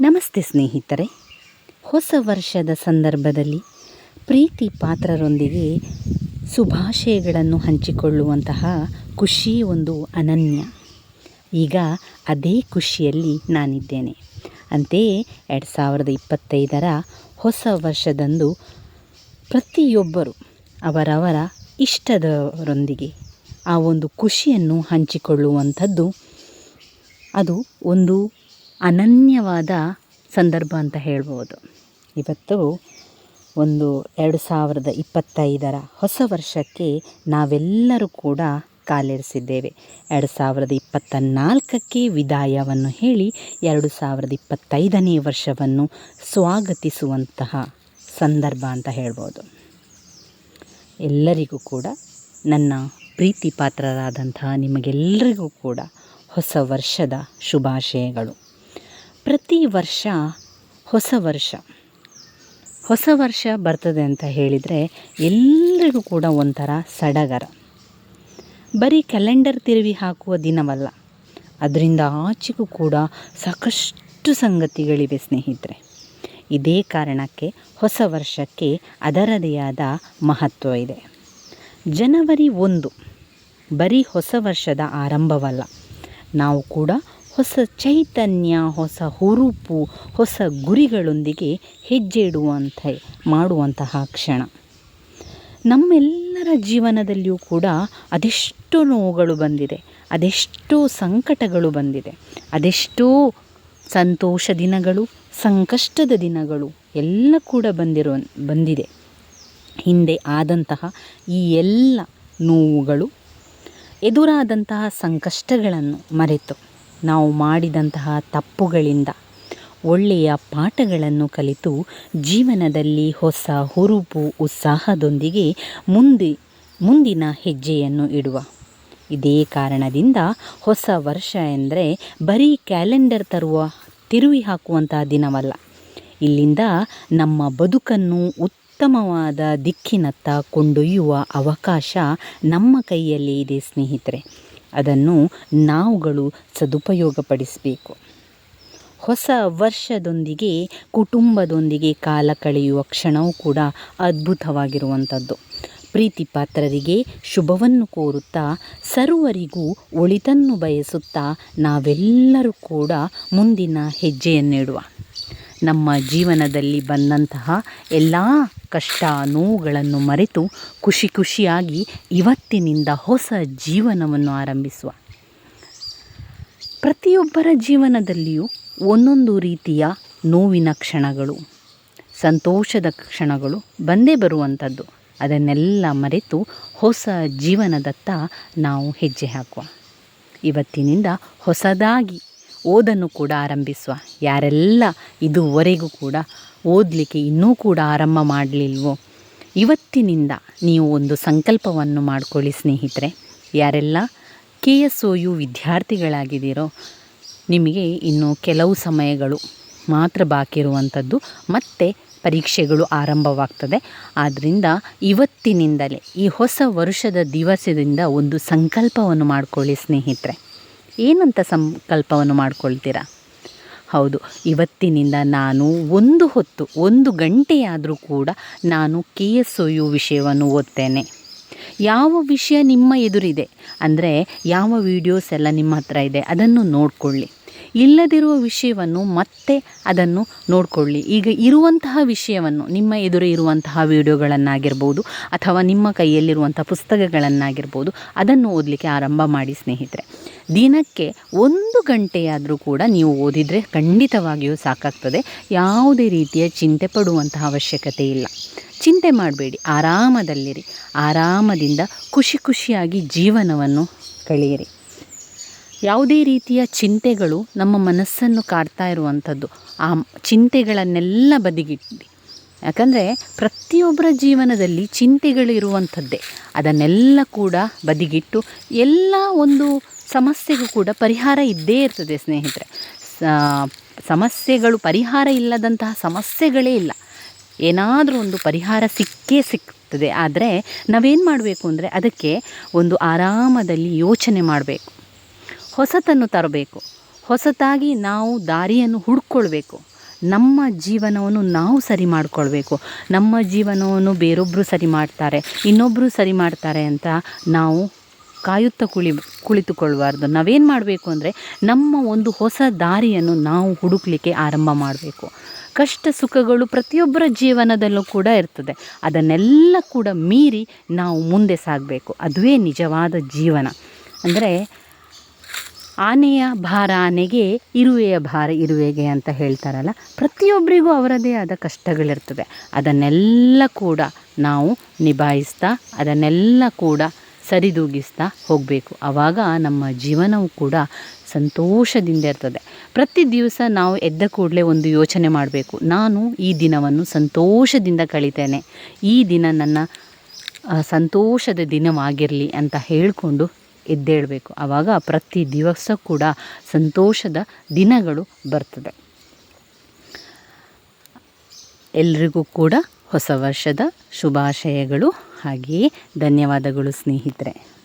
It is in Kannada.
ನಮಸ್ತೆ ಸ್ನೇಹಿತರೆ. ಹೊಸ ವರ್ಷದ ಸಂದರ್ಭದಲ್ಲಿ ಪ್ರೀತಿ ಪಾತ್ರರೊಂದಿಗೆ ಶುಭಾಶಯಗಳನ್ನು ಹಂಚಿಕೊಳ್ಳುವಂತಹ ಖುಷಿ ಒಂದು ಅನನ್ಯ. ಈಗ ಅದೇ ಖುಷಿಯಲ್ಲಿ ನಾನಿದ್ದೇನೆ. ಅಂತೆಯೇ ಎರಡು ಸಾವಿರದ ಇಪ್ಪತ್ತೈದರ ಹೊಸ ವರ್ಷದಂದು ಪ್ರತಿಯೊಬ್ಬರು ಅವರವರ ಇಷ್ಟದವರೊಂದಿಗೆ ಆ ಒಂದು ಖುಷಿಯನ್ನು ಹಂಚಿಕೊಳ್ಳುವಂಥದ್ದು ಅದು ಒಂದು ಅನನ್ಯವಾದ ಸಂದರ್ಭ ಅಂತ ಹೇಳ್ಬೋದು. ಇವತ್ತು ಒಂದು ಎರಡು ಸಾವಿರದ ಇಪ್ಪತ್ತೈದರ ಹೊಸ ವರ್ಷಕ್ಕೆ ನಾವೆಲ್ಲರೂ ಕೂಡ ಕಾಲಿರಿಸಿದ್ದೇವೆ. ಎರಡು ಸಾವಿರದ ಇಪ್ಪತ್ತ ನಾಲ್ಕಕ್ಕೆ ವಿದಾಯವನ್ನು ಹೇಳಿ ಎರಡು ಸಾವಿರದ ಇಪ್ಪತ್ತೈದನೇ ವರ್ಷವನ್ನು ಸ್ವಾಗತಿಸುವಂತಹ ಸಂದರ್ಭ ಅಂತ ಹೇಳ್ಬೋದು. ಎಲ್ಲರಿಗೂ ಕೂಡ ನನ್ನ ಪ್ರೀತಿ ಪಾತ್ರರಾದಂತಹ ನಿಮಗೆಲ್ಲರಿಗೂ ಕೂಡ ಹೊಸ ವರ್ಷದ ಶುಭಾಶಯಗಳು. ಪ್ರತಿ ವರ್ಷ ಹೊಸ ವರ್ಷ ಹೊಸ ವರ್ಷ ಬರ್ತದೆ ಅಂತ ಹೇಳಿದರೆ ಎಲ್ಲರಿಗೂ ಕೂಡ ಒಂಥರ ಸಡಗರ. ಬರೀ ಕ್ಯಾಲೆಂಡರ್ ತಿರುವಿ ಹಾಕುವ ದಿನವಲ್ಲ, ಅದರಿಂದ ಆಚೆಗೂ ಕೂಡ ಸಾಕಷ್ಟು ಸಂಗತಿಗಳಿವೆ ಸ್ನೇಹಿತರೆ. ಇದೇ ಕಾರಣಕ್ಕೆ ಹೊಸ ವರ್ಷಕ್ಕೆ ಅದರದೇ ಆದ ಮಹತ್ವ ಇದೆ. ಜನವರಿ ಒಂದು, ಬರೀ ಹೊಸ ವರ್ಷದ ಆರಂಭವಲ್ಲ, ನಾವು ಕೂಡ ಹೊಸ ಚೈತನ್ಯ, ಹೊಸ ಹುರುಪು, ಹೊಸ ಗುರಿಗಳೊಂದಿಗೆ ಹೆಜ್ಜೆ ಇಡುವಂಥ ಮಾಡುವಂತಹ ಕ್ಷಣ. ನಮ್ಮೆಲ್ಲರ ಜೀವನದಲ್ಲಿಯೂ ಕೂಡ ಅದೆಷ್ಟೋ ನೋವುಗಳು ಬಂದಿದೆ, ಅದೆಷ್ಟೋ ಸಂಕಟಗಳು ಬಂದಿದೆ, ಅದೆಷ್ಟೋ ಸಂತೋಷ ದಿನಗಳು, ಸಂಕಷ್ಟದ ದಿನಗಳು ಎಲ್ಲ ಕೂಡ ಬಂದಿರೋ, ಬಂದಿದೆ. ಹಿಂದೆ ಆದಂತಹ ಈ ಎಲ್ಲ ನೋವುಗಳು, ಎದುರಾದಂತಹ ಸಂಕಷ್ಟಗಳನ್ನು ಮರೆತು. ನಾವು ಮಾಡಿದಂತಹ ತಪ್ಪುಗಳಿಂದ ಒಳ್ಳೆಯ ಪಾಠಗಳನ್ನು ಕಲಿತು ಜೀವನದಲ್ಲಿ ಹೊಸ ಹುರುಪು ಉತ್ಸಾಹದೊಂದಿಗೆ ಮುಂದೆ, ಮುಂದಿನ ಹೆಜ್ಜೆಯನ್ನು ಇಡುವ. ಇದೇ ಕಾರಣದಿಂದ ಹೊಸ ವರ್ಷ ಎಂದರೆ ಬರೀ ಕ್ಯಾಲೆಂಡರ್ ತರುವ, ತಿರುವಿ ಹಾಕುವಂತಹ ದಿನವಲ್ಲ. ಇಲ್ಲಿಂದ ನಮ್ಮ ಬದುಕನ್ನು ಉತ್ತಮವಾದ ದಿಕ್ಕಿನತ್ತ ಕೊಂಡೊಯ್ಯುವ ಅವಕಾಶ ನಮ್ಮ ಕೈಯಲ್ಲಿ ಇದೆ ಸ್ನೇಹಿತರೆ. ಅದನ್ನು ನಾವುಗಳು ಸದುಪಯೋಗಪಡಿಸಬೇಕು. ಹೊಸ ವರ್ಷದೊಂದಿಗೆ, ಕುಟುಂಬದೊಂದಿಗೆ ಕಾಲ ಕಳೆಯುವ ಕ್ಷಣವೂ ಕೂಡ ಅದ್ಭುತವಾಗಿರುವಂಥದ್ದು. ಪ್ರೀತಿ ಪಾತ್ರರಿಗೆ ಶುಭವನ್ನು ಕೋರುತ್ತಾ, ಸರ್ವರಿಗೂ ಒಳಿತನ್ನು ಬಯಸುತ್ತಾ ನಾವೆಲ್ಲರೂ ಕೂಡ ಮುಂದಿನ ಹೆಜ್ಜೆಯನ್ನಿಡುವ. ನಮ್ಮ ಜೀವನದಲ್ಲಿ ಬಂದಂತಹ ಎಲ್ಲ ಕಷ್ಟ ನೋವುಗಳನ್ನು ಮರೆತು ಖುಷಿ ಖುಷಿಯಾಗಿ ಇವತ್ತಿನಿಂದ ಹೊಸ ಜೀವನವನ್ನು ಆರಂಭಿಸುವ. ಪ್ರತಿಯೊಬ್ಬರ ಜೀವನದಲ್ಲಿಯೂ ಒಂದೊಂದು ರೀತಿಯ ನೋವಿನ ಕ್ಷಣಗಳು, ಸಂತೋಷದ ಕ್ಷಣಗಳು ಬಂದೇ ಬರುವಂಥದ್ದು. ಅದನ್ನೆಲ್ಲ ಮರೆತು ಹೊಸ ಜೀವನದತ್ತ ನಾವು ಹೆಜ್ಜೆ ಹಾಕುವ. ಇವತ್ತಿನಿಂದ ಹೊಸದಾಗಿ ಓದನ್ನು ಕೂಡ ಆರಂಭಿಸುವ. ಯಾರೆಲ್ಲ ಇದುವರೆಗೂ ಕೂಡ ಓದಲಿಕ್ಕೆ ಇನ್ನೂ ಕೂಡ ಆರಂಭ ಮಾಡಲಿಲ್ವೋ, ಇವತ್ತಿನಿಂದ ನೀವು ಒಂದು ಸಂಕಲ್ಪವನ್ನು ಮಾಡಿಕೊಳ್ಳಿ ಸ್ನೇಹಿತರೆ. ಯಾರೆಲ್ಲ ಕೆ ಎಸ್ ಒ ಯು ವಿದ್ಯಾರ್ಥಿಗಳಾಗಿದ್ದೀರೋ, ನಿಮಗೆ ಇನ್ನು ಕೆಲವು ಸಮಯಗಳು ಮಾತ್ರ ಬಾಕಿ ಇರುವಂಥದ್ದು, ಮತ್ತು ಪರೀಕ್ಷೆಗಳು ಆರಂಭವಾಗ್ತದೆ. ಆದ್ದರಿಂದ ಇವತ್ತಿನಿಂದಲೇ ಈ ಹೊಸ ವರ್ಷದ ದಿವಸದಿಂದ ಒಂದು ಸಂಕಲ್ಪವನ್ನು ಮಾಡಿಕೊಳ್ಳಿ ಸ್ನೇಹಿತರೆ. ಏನಂತ ಸಂಕಲ್ಪವನ್ನು ಮಾಡ್ಕೊಳ್ತೀರಾ? ಹೌದು, ಇವತ್ತಿನಿಂದ ನಾನು ಒಂದು ಹೊತ್ತು, ಒಂದು ಗಂಟೆಯಾದರೂ ಕೂಡ ನಾನು ಕೆ ಎಸ್ ಒ ಯು ವಿಷಯವನ್ನು ಓದ್ತೇನೆ. ಯಾವ ವಿಷಯ ನಿಮ್ಮ ಎದುರಿದೆ? ಅಂದರೆ ಯಾವ ವೀಡಿಯೋಸ್ ಎಲ್ಲ ನಿಮ್ಮ ಹತ್ರ ಇದೆ? ಅದನ್ನು ನೋಡಿಕೊಳ್ಳಿ. ಇಲ್ಲದಿರುವ ವಿಷಯವನ್ನು ಮತ್ತೆ ಅದನ್ನು ನೋಡಿಕೊಳ್ಳಿ. ಈಗ ಇರುವಂತಹ ವಿಷಯವನ್ನು, ನಿಮ್ಮ ಎದುರು ಇರುವಂತಹ ವಿಡಿಯೋಗಳನ್ನಾಗಿರ್ಬೋದು ಅಥವಾ ನಿಮ್ಮ ಕೈಯಲ್ಲಿರುವಂಥ ಪುಸ್ತಕಗಳನ್ನಾಗಿರ್ಬೋದು ಅದನ್ನು ಓದಲಿಕ್ಕೆ ಆರಂಭ ಮಾಡಿ ಸ್ನೇಹಿತರೆ. ದಿನಕ್ಕೆ ಒಂದು ಗಂಟೆಯಾದರೂ ಕೂಡ ನೀವು ಓದಿದರೆ ಖಂಡಿತವಾಗಿಯೂ ಸಾಕಾಗ್ತದೆ. ಯಾವುದೇ ರೀತಿಯ ಚಿಂತೆ ಪಡುವಂತಹ ಅವಶ್ಯಕತೆ ಇಲ್ಲ. ಚಿಂತೆ ಮಾಡಬೇಡಿ, ಆರಾಮದಲ್ಲಿರಿ. ಆರಾಮದಿಂದ ಖುಷಿ ಖುಷಿಯಾಗಿ ಜೀವನವನ್ನು ಕಳೆಯಿರಿ. ಯಾವುದೇ ರೀತಿಯ ಚಿಂತೆಗಳು ನಮ್ಮ ಮನಸ್ಸನ್ನು ಕಾಡ್ತಾ ಇರುವಂಥದ್ದು. ಆ ಚಿಂತೆಗಳನ್ನೆಲ್ಲ ಬದಿಗಿಟ್ಟು ಯಾಕಂದರೆ ಪ್ರತಿಯೊಬ್ಬರ ಜೀವನದಲ್ಲಿ ಚಿಂತೆಗಳು ಇರುವಂಥದ್ದೇ. ಅದನ್ನೆಲ್ಲ ಕೂಡ ಬದಿಗಿಟ್ಟು ಎಲ್ಲ ಒಂದು ಸಮಸ್ಯೆಗೂ ಕೂಡ ಪರಿಹಾರ ಇದ್ದೇ ಇರ್ತದೆ ಸ್ನೇಹಿತರೆ. ಸಮಸ್ಯೆಗಳು ಪರಿಹಾರ ಇಲ್ಲದಂತಹ ಸಮಸ್ಯೆಗಳೇ ಇಲ್ಲ. ಏನಾದರೂ ಒಂದು ಪರಿಹಾರ ಸಿಕ್ಕೇ ಸಿಗ್ತದೆ ಆದರೆ ನಾವೇನು ಮಾಡಬೇಕು ಅಂದರೆ ಅದಕ್ಕೆ ಒಂದು ಆರಾಮದಲ್ಲಿ ಯೋಚನೆ ಮಾಡಬೇಕು. ಹೊಸತನ್ನು ತರಬೇಕು. ಹೊಸತಾಗಿ ನಾವು ದಾರಿಯನ್ನು ಹುಡ್ಕೊಳ್ಬೇಕು. ನಮ್ಮ ಜೀವನವನ್ನು ನಾವು ಸರಿ ಮಾಡಿಕೊಳ್ಬೇಕು. ನಮ್ಮ ಜೀವನವನ್ನು ಬೇರೊಬ್ಬರು ಸರಿ ಮಾಡ್ತಾರೆ. ಇನ್ನೊಬ್ಬರು ಸರಿ ಮಾಡ್ತಾರೆ ಅಂತ ನಾವು ಕಾಯುತ್ತಾ ಕುಳಿ, ಕುಳಿತುಕೊಳ್ಳಬಾರ್ದು. ನಾವೇನು ಮಾಡಬೇಕು ಅಂದರೆ ನಮ್ಮ ಒಂದು ಹೊಸ ದಾರಿಯನ್ನು ನಾವು ಹುಡುಕಲಿಕ್ಕೆ ಆರಂಭ ಮಾಡಬೇಕು. ಕಷ್ಟ ಸುಖಗಳು ಪ್ರತಿಯೊಬ್ಬರ ಜೀವನದಲ್ಲೂ ಕೂಡ ಇರ್ತದೆ. ಅದನ್ನೆಲ್ಲ ಕೂಡ ಮೀರಿ ನಾವು ಮುಂದೆ ಸಾಗಬೇಕು. ಅದುವೇ ನಿಜವಾದ ಜೀವನ. ಅಂದರೆ ಆನೆಯ ಭಾರ ಆನೆಗೆ ಇರುವೆಯ ಭಾರ ಇರುವೆಗೆ ಅಂತ ಹೇಳ್ತಾರಲ್ಲ, ಪ್ರತಿಯೊಬ್ಬರಿಗೂ ಅವರದೇ ಆದ ಕಷ್ಟಗಳಿರ್ತವೆ. ಅದನ್ನೆಲ್ಲ ಕೂಡ ನಾವು ನಿಭಾಯಿಸ್ತಾ, ಅದನ್ನೆಲ್ಲ ಕೂಡ ಸರಿದೂಗಿಸ್ತಾ ಹೋಗಬೇಕು. ಆವಾಗ ನಮ್ಮ ಜೀವನವು ಕೂಡ ಸಂತೋಷದಿಂದ ಇರ್ತದೆ. ಪ್ರತಿ ದಿವಸ ನಾವು ಎದ್ದ ಕೂಡಲೇ ಒಂದು ಯೋಚನೆ ಮಾಡಬೇಕು. ನಾನು ಈ ದಿನವನ್ನು ಸಂತೋಷದಿಂದ ಕಳಿತೇನೆ. ಈ ದಿನ ನನ್ನ ಸಂತೋಷದ ದಿನವಾಗಿರಲಿ ಅಂತ ಹೇಳಿಕೊಂಡು ಎದ್ದೇಳಬೇಕು. ಆವಾಗ ಪ್ರತಿ ದಿವಸ ಕೂಡ ಸಂತೋಷದ ದಿನಗಳು ಬರ್ತದೆ. ಎಲ್ರಿಗೂ ಕೂಡ ಹೊಸ ವರ್ಷದ ಶುಭಾಶಯಗಳು. ಹಾಗೆಯೇ ಧನ್ಯವಾದಗಳು ಸ್ನೇಹಿತರೆ.